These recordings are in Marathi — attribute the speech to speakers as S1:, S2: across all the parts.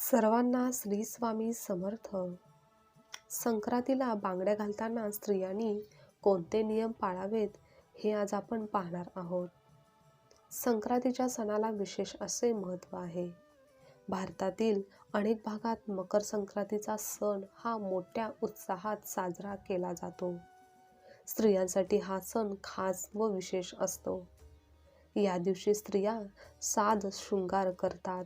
S1: सर्वांना श्री स्वामी समर्थ. संक्रांतीला बांगड्या घालताना स्त्रियांनी कोणते नियम पाळावेत हे आज आपण पाहणार आहोत. संक्रांतीच्या सणाला विशेष असे महत्त्व आहे. भारतातील अनेक भागात मकर संक्रांतीचा सण हा मोठ्या उत्साहात साजरा केला जातो. स्त्रियांसाठी हा सण खास व विशेष असतो. या दिवशी स्त्रिया साज शृंगार करतात.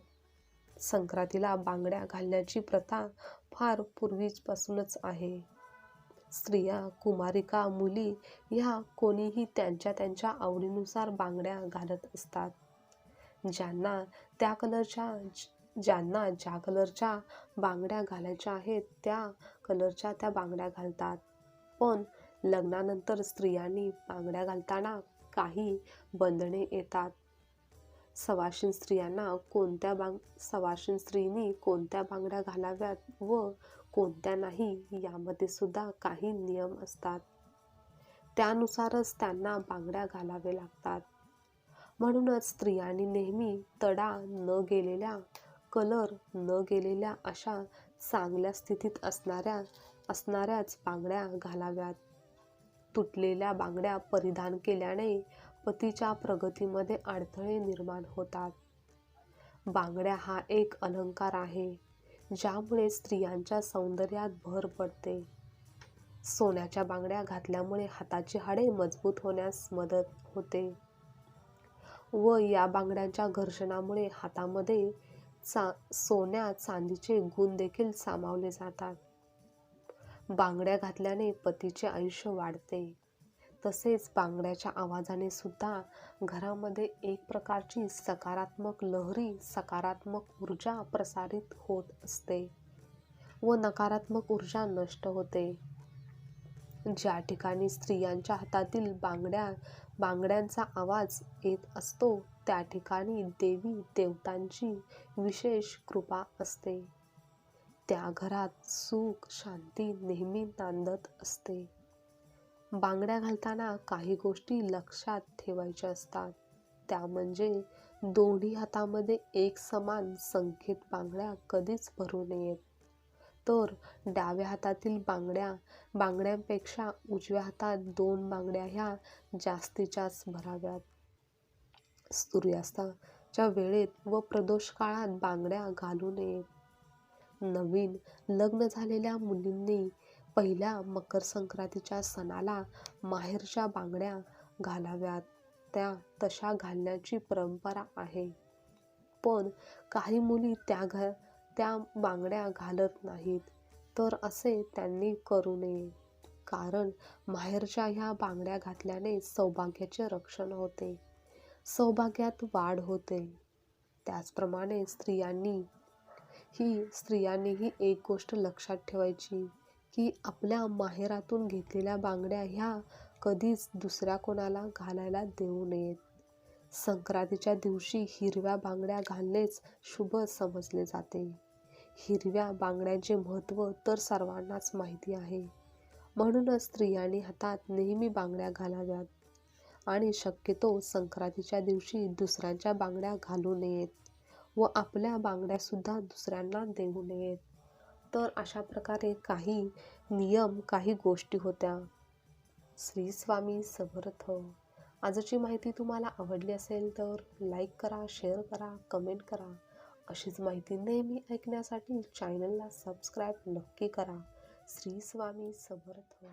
S1: संक्रांतीला बांगड्या घालण्याची प्रथा फार पूर्वीपासूनच आहे. स्त्रिया कुमारिका मुली ह्या कोणीही त्यांच्या त्यांच्या आवडीनुसार बांगड्या घालत असतात. ज्यांना त्या कलरच्या ज्यांना ज्या कलरच्या बांगड्या घालायच्या आहेत त्या कलरच्या त्या बांगड्या घालतात. पण लग्नानंतर स्त्रियांनी बांगड्या घालताना काही बंधने येतात. सवाशीण स्त्रियांना कोणत्या बांग सवाशीण स्त्रीनी कोणत्या बांगड्या घालाव्यात व कोणत्या नाही यामध्ये सुद्धा काही नियम असतात. त्यानुसारच त्यांना बांगड्या घालावे लागतात. म्हणूनच स्त्रियांनी नेहमी तडा न गेलेल्या कलर न गेलेल्या अशा चांगल्या स्थितीत असणाऱ्या असणाऱ्याच बांगड्या घालाव्यात. तुटलेल्या बांगड्या परिधान केल्याने पतीच्या प्रगतीमध्ये अडथळे निर्माण होतात. बांगड्या हा एक अलंकार आहे ज्यामुळे स्त्रियांच्या सौंदर्यात भर पडते. सोन्याच्या बांगड्या घातल्यामुळे हाताची हाडे मजबूत होण्यास मदत होते. व या बांगड्यांच्या घर्षणामुळे हातामध्ये चा सोन्या चांदीचे गुण देखील सामावले जातात. बांगड्या घातल्याने पतीचे आयुष्य वाढते. तसेच बांगड्याच्या आवाजाने सुद्धा घरामध्ये एक प्रकारची सकारात्मक लहरी सकारात्मक ऊर्जा प्रसारित होत असते व नकारात्मक ऊर्जा नष्ट होते. ज्या ठिकाणी स्त्रियांच्या हातातील बांगड्या बांगड्यांचा आवाज येत असतो त्या ठिकाणी देवी देवतांची विशेष कृपा असते. त्या घरात सुख शांती नेहमी नांदत असते. बांगड्या घालताना काही गोष्टी लक्षात ठेवायच्या असतात. त्या म्हणजे दोन्ही हातामध्ये एक समान संख्येत बांगड्या कधीच भरू नयेत. तर डाव्या हातातील बांगड्या बांगड्यांपेक्षा उजव्या हातात दोन बांगड्या ह्या जास्तीच्याच भराव्यात. सूर्यास्ताच्या वेळेत व प्रदोष काळात बांगड्या घालू नयेत. नवीन लग्न झालेल्या मुलींनी पहिल्या मकर संक्रांतीच्या सणाला माहेरच्या बांगड्या घालाव्यात. त्या तशा घालण्याची परंपरा आहे. पण काही मुली त्या घ त्या बांगड्या घालत नाहीत. तर असे त्यांनी करू नये. कारण माहेरच्या ह्या बांगड्या घातल्याने सौभाग्याचे रक्षण होते. सौभाग्यात वाढ होते. त्याचप्रमाणे स्त्रियांनी ही स्त्रियांनीही एक गोष्ट लक्षात ठेवायची. की आपल्या माहेरातून घेतलेल्या बांगड्या ह्या कधीच दुसऱ्या कोणाला घालायला देऊ नयेत. संक्रांतीच्या दिवशी हिरव्या बांगड्या घालणेच शुभ समजले जाते. हिरव्या बांगड्यांचे महत्त्व तर सर्वांनाच माहिती आहे. म्हणूनच स्त्रियांनी हातात नेहमी बांगड्या घालाव्यात आणि शक्यतो संक्रांतीच्या दिवशी दुसऱ्यांच्या बांगड्या घालू नयेत व आपल्या बांगड्यासुद्धा दुसऱ्यांना देऊ नयेत. तर अशा प्रकारे काही नियम काही गोष्टी होत्या. श्री स्वामी समर्थ. आजची माहिती तुम्हाला आवडली असेल तर लाईक करा शेअर करा कमेंट करा. अशीच माहिती नेहमी ऐकण्यासाठी चॅनलला सबस्क्राईब नक्की करा. श्री स्वामी समर्थ.